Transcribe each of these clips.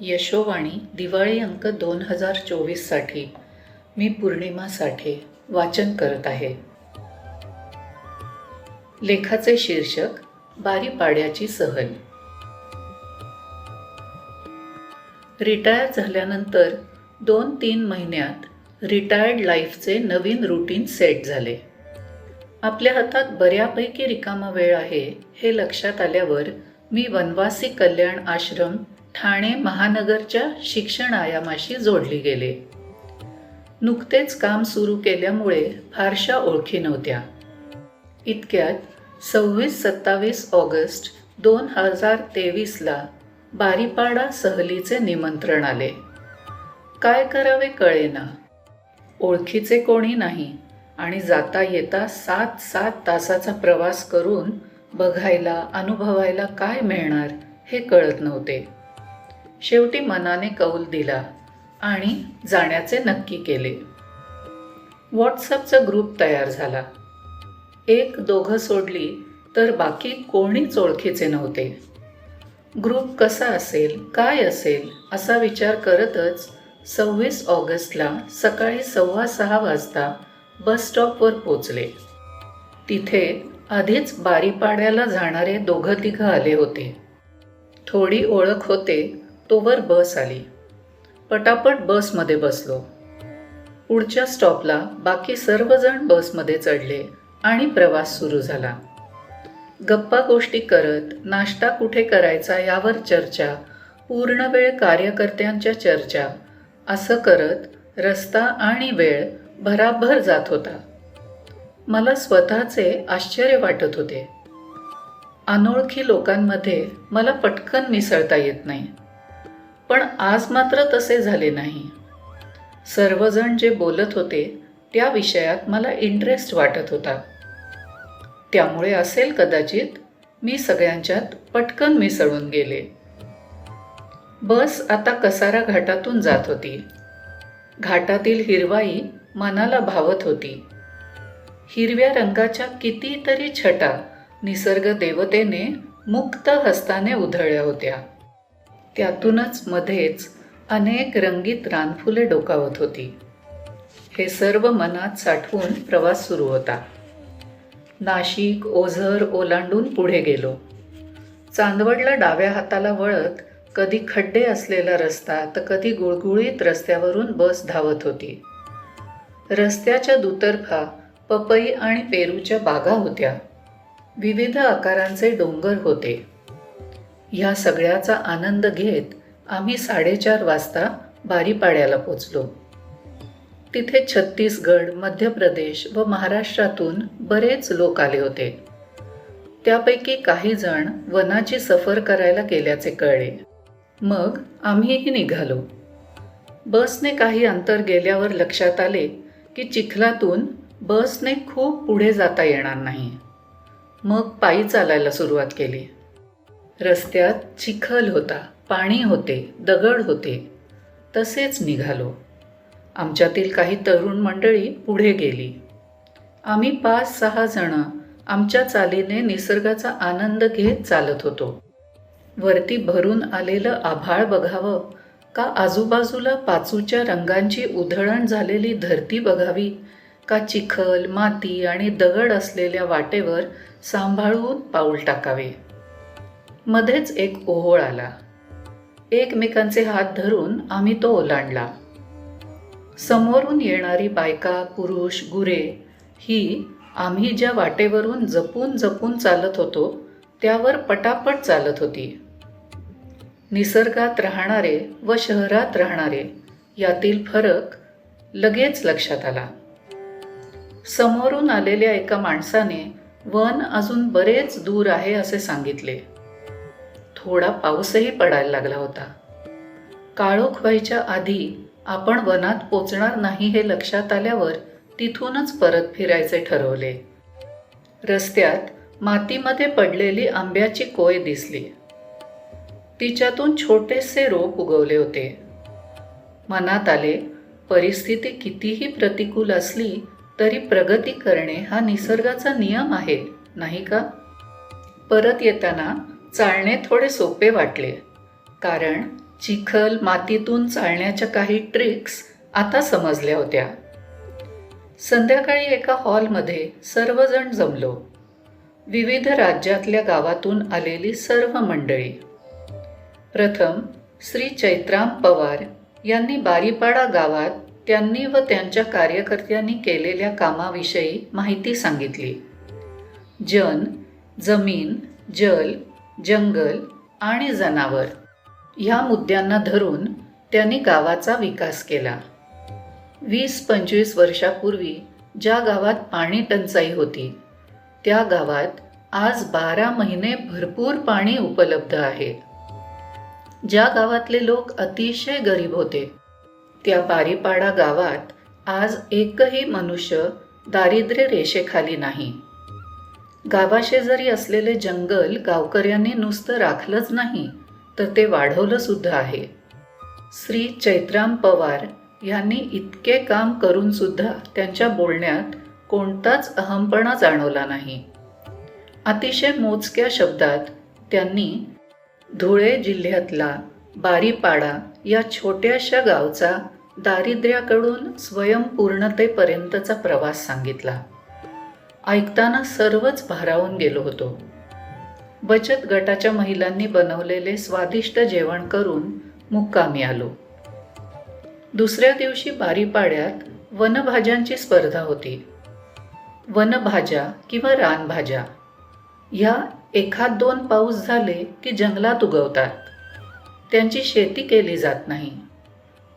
यशोवाणी दिवाळी अंक दोन हजार चोवीससाठी मी पूर्णिमा साठे वाचन करत आहे. लेखाचे शीर्षक बारी पाड्याची सहल. रिटायर झाल्यानंतर दोन तीन महिन्यात रिटायर्ड लाईफचे नवीन रुटीन सेट झाले. आपल्या हातात बऱ्यापैकी रिकामा वेळ आहे हे लक्षात आल्यावर मी वनवासी कल्याण आश्रम ठाणे महानगरच्या शिक्षण आयामाशी जोडली गेले. नुकतेच काम सुरू केल्यामुळे फारशा ओळखी नव्हत्या. इतक्यात सव्वीस सत्तावीस ऑगस्ट दोन हजार तेवीसला बारीपाडा सहलीचे निमंत्रण आले. काय करावे कळेना. ओळखीचे कोणी नाही आणि जाता येता सात सात तासाचा प्रवास करून बघायला अनुभवायला काय मिळणार हे कळत नव्हते. शेवटी मनाने कौल दिला आणि जाण्याचे नक्की केले. व्हॉट्सअपचा ग्रुप तयार झाला. एक दोघं सोडली तर बाकी कोणीच ओळखीचे नव्हते. ग्रुप कसा असेल काय असेल असा विचार करतच सव्वीस ऑगस्टला सकाळी सव्वा सहा वाजता बस स्टॉपवर पोचले तिथे आधीच बारीपाड्याला जाणारे दोघं तिघं आले होते. थोडी ओळख होते तोवर बस आली. पटापट बसमध्ये बसलो. पुढच्या स्टॉपला बाकी सर्वजण बसमध्ये चढले आणि प्रवास सुरू झाला. गप्पा गोष्टी करत नाश्ता कुठे करायचा यावर चर्चा पूर्ण वेळ कार्यकर्त्यांच्या चर्चा असं करत रस्ता आणि वेळ भराभर जात होता. मला स्वतःचे आश्चर्य वाटत होते. अनोळखी लोकांमध्ये मला पटकन मिसळता येत नाही. पण आज मात्र तसे झाले नाही. सर्वजण जे बोलत होते त्या विषयात मला इंटरेस्ट वाटत होता. त्यामुळे असेल कदाचित मी सगळ्यांच्यात पटकन मिसळून गेले. बस आता कसारा घाटातून जात होती. घाटातील हिरवाई मनाला भावत होती. हिरव्या रंगाच्या कितीतरी छटा निसर्ग देवतेने मुक्त हस्ताने उधळल्या होत्या. त्यातूनच मध्येच अनेक रंगीत रानफुले डोकावत होती. हे सर्व मनात साठवून प्रवास सुरू होता. नाशिक ओझर ओलांडून पुढे गेलो. चांदवडला डाव्या हाताला वळत कधी खड्डे असलेला रस्ता तर कधी गुळगुळीत रस्त्यावरून बस धावत होती. रस्त्याच्या दुतर्फा पपई आणि पेरूच्या बागा होत्या. विविध आकारांचे डोंगर होते. ह्या सगळ्याचा आनंद घेत आम्ही साडेचार वाजता बारीपाड्याला पोचलो. तिथे छत्तीसगड मध्य प्रदेश व महाराष्ट्रातून बरेच लोक आले होते. त्यापैकी काही जण वनाची सफर करायला गेल्याचे कळले. मग आम्हीही निघालो. बसने काही अंतर गेल्यावर लक्षात आले की चिखलातून बसने खूप पुढे जाता येणार नाही. मग पायी चालायला सुरुवात केली. रस्त्यात चिखल होता पाणी होते दगड होते. तसेच निघालो. आमच्यातील काही तरुण मंडळी पुढे गेली. आम्ही पाच सहा जणं आमच्या चालीने निसर्गाचा आनंद घेत चालत होतो. वरती भरून आलेलं आभाळ बघावं का आजूबाजूला पाचूच्या रंगांची उधळण झालेली धरती बघावी का चिखल माती आणि दगड असलेल्या वाटेवर सांभाळून पाऊल टाकावे? मध्येच एक ओहोळ आला. एकमेकांचे हात धरून आम्ही तो ओलांडला. समोरून येणारी बायका पुरुष गुरे ही आम्ही ज्या वाटेवरून जपून जपून चालत होतो त्यावर पटापट चालत होती. निसर्गात राहणारे व शहरात राहणारे यातील फरक लगेच लक्षात आला. समोरून आलेल्या एका माणसाने वन अजून बरेच दूर आहे असे सांगितले. थोडा पाऊसही पडायला लागला होता. काळोख व्हायच्या आधी आपण वनात पोचणार नाही हे लक्षात आल्यावर तिथूनच परत फिरायचे ठरवले. रस्त्यात मातीमध्ये पडलेली आंब्याची कोय दिसली. तिच्यातून छोटेसे रोप उगवले होते. मनात आले परिस्थिती कितीही प्रतिकूल असली तरी प्रगती करणे हा निसर्गाचा नियम आहे नाही का? परत येताना चालणे थोडे सोपे वाटले. कारण चिखल मातीतून चालण्याच्या काही ट्रिक्स आता समजल्या होत्या. संध्याकाळी एका हॉलमध्ये सर्वजण जमलो. विविध राज्यातल्या गावातून आलेली सर्व मंडळी. प्रथम श्री चैत्राम पवार यांनी बारीपाडा गावात त्यांनी व त्यांच्या कार्यकर्त्यांनी केलेल्या कामाविषयी माहिती सांगितली. जन जमीन जल जंगल आणि जनावर ह्या मुद्द्यांना धरून त्यांनी गावाचा विकास केला. वीस पंचवीस वर्षापूर्वी ज्या गावात पाणी टंचाई होती त्या गावात आज बारा महिने भरपूर पाणी उपलब्ध आहे. ज्या गावातले लोक अतिशय गरीब होते त्या बारीपाडा गावात आज एकही मनुष्य दारिद्र्य रेषेखाली नाही. गावाशेजारी असलेले जंगल गावकऱ्यांनी नुसतं राखलंच नाही तर ते वाढवलं सुद्धा आहे. श्री चैत्राम पवार यांनी इतके काम करून सुद्धा त्यांच्या बोलण्यात कोणताच अहमपणा जाणवला नाही. अतिशय मोजक्या शब्दात त्यांनी धुळे जिल्ह्यातला बारीपाडा या छोट्याशा गावचा दारिद्र्याकडून स्वयंपूर्णतेपर्यंतचा प्रवास सांगितला. ऐकताना सर्वच भारावून गेलो होतो. बचत गटाच्या महिलांनी बनवलेले स्वादिष्ट जेवण करून मुक्कामी आलो. दुसऱ्या दिवशी बारीपाड्यात वनभाज्यांची स्पर्धा होती. वनभाज्या किंवा रानभाज्या. ह्या एखाद दोन पाऊस झाले की जंगलात उगवतात. त्यांची शेती केली जात नाही.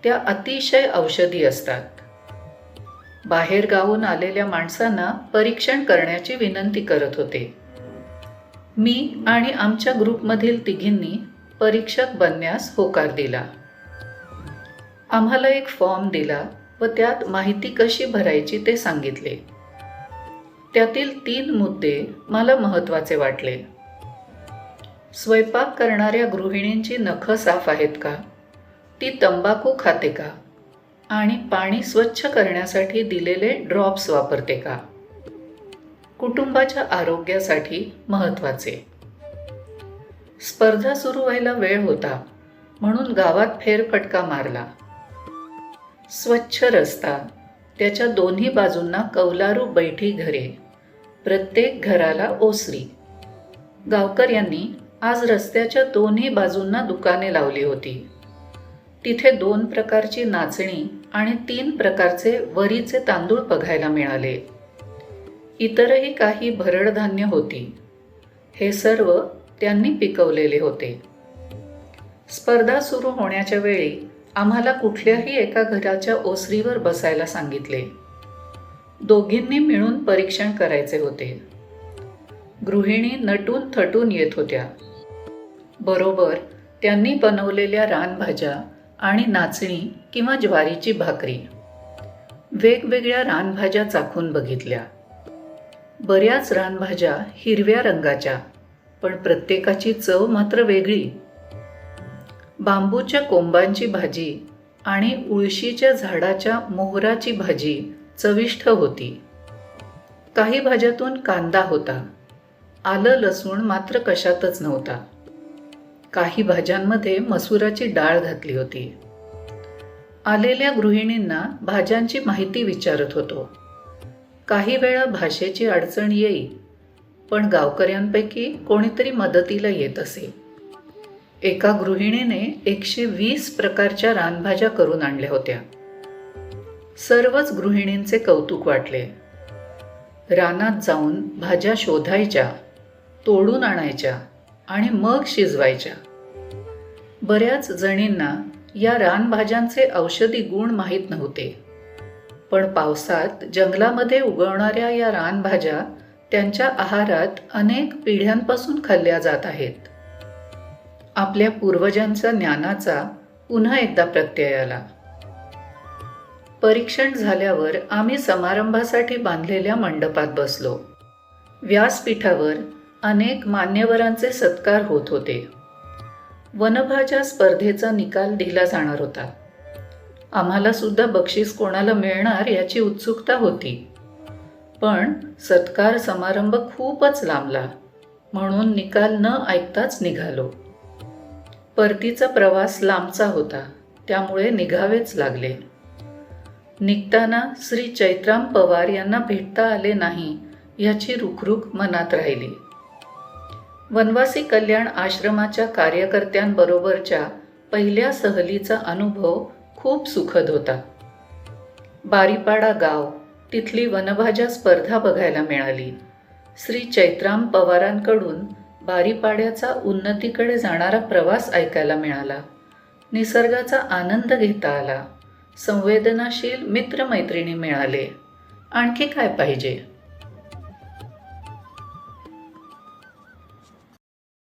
त्या अतिशय औषधी असतात. बाहेर गावून आलेल्या माणसांना परीक्षण करण्याची विनंती करत होते. मी आणि आमच्या ग्रुपमधील तिघींनी परीक्षक बनण्यास होकार दिला. आम्हाला एक फॉर्म दिला व त्यात माहिती कशी भरायची ते सांगितले. त्यातील तीन मुद्दे मला महत्त्वाचे वाटले. स्वयंपाक करणाऱ्या गृहिणींची नखं साफ आहेत का? ती तंबाखू खाते का? आणि पाणी स्वच्छ करण्यासाठी दिलेले ड्रॉप्स वापरते का? कुटुंबाच्या आरोग्यासाठी महत्त्वाचे. स्पर्धा सुरू व्हायला वेळ होता म्हणून गावात फेरफटका मारला. स्वच्छ रस्ता त्याच्या दोन्ही बाजूंना कौलारू बैठी घरे प्रत्येक घराला ओसरी. गावकर यांनी आज रस्त्याच्या दोन्ही बाजूंना दुकाने लावली होती. तिथे दोन प्रकारची नाचणी आणि तीन प्रकारचे वरीचे तांदूळ बघायला मिळाले. इतरही काही भरडधान्य होती. हे सर्व त्यांनी पिकवलेले होते. स्पर्धा सुरू होण्याच्या वेळी आम्हाला कुठल्याही एका घराच्या ओसरीवर बसायला सांगितले. दोघींनी मिळून परीक्षण करायचे होते. गृहिणी नटून थटून येत होत्या. बरोबर त्यांनी बनवलेल्या रानभाज्या आणि नाचणी किंवा ज्वारीची भाकरी. वेगवेगळ्या रानभाज्या चाखून बघितल्या. बऱ्याच रानभाज्या हिरव्या रंगाच्या पण प्रत्येकाची चव मात्र वेगळी. बांबूच्या कोंबांची भाजी आणि उळशीच्या झाडाच्या मोहराची भाजी चविष्ट होती. काही भाज्यातून कांदा होता. आलं लसूण मात्र कशातच नव्हता. काही भाज्यांमध्ये मसुराची डाळ घातली होती. आलेल्या गृहिणींना भाज्यांची माहिती विचारत होतो. काही वेळा भाषेची अडचण येई पण गावकऱ्यांपैकी कोणीतरी मदतीला येत असे. एका गृहिणीने एकशे वीस प्रकारच्या रानभाज्या करून आणल्या होत्या. सर्वच गृहिणींचे कौतुक वाटले. रानात जाऊन भाज्या शोधायच्या तोडून आणायच्या. आणि मग शिजवायच्या. बऱ्याच जणींना या रानभाज्यांचे औषधी गुण माहीत नव्हते. पण पावसात जंगलामध्ये उगवणाऱ्या या रानभाज्या त्यांच्या आहारात अनेक पिढ्यांपासून खाल्ल्या जात आहेत. आपल्या पूर्वजांच्या ज्ञानाचा पुन्हा एकदा प्रत्यय आला. परीक्षण झाल्यावर आम्ही समारंभासाठी बांधलेल्या मंडपात बसलो. व्यासपीठावर अनेक मान्यवरांचे सत्कार होत होते. वनभाज्या स्पर्धेचा निकाल दिला जाणार होता. आम्हाला सुद्धा बक्षीस कोणाला मिळणार याची उत्सुकता होती. पण सत्कार समारंभ खूपच लांबला म्हणून निकाल न ऐकताच निघालो. परतीचा प्रवास लांबचा होता त्यामुळे निघावेच लागले. निघताना श्री चैत्राम पवार यांना भेटता आले नाही याची रुखरुख मनात राहिली. वनवासी कल्याण आश्रमाच्या कार्यकर्त्यांबरोबरच्या पहिल्या सहलीचा अनुभव खूप सुखद होता. बारीपाडा गाव तिथली वनभाज्या स्पर्धा बघायला मिळाली. श्री चैत्राम पवारांकडून बारीपाड्याचा उन्नतीकडे जाणारा प्रवास ऐकायला मिळाला. निसर्गाचा आनंद घेता आला. संवेदनाशील मित्रमैत्रिणी मिळाले. आणखी काय पाहिजे?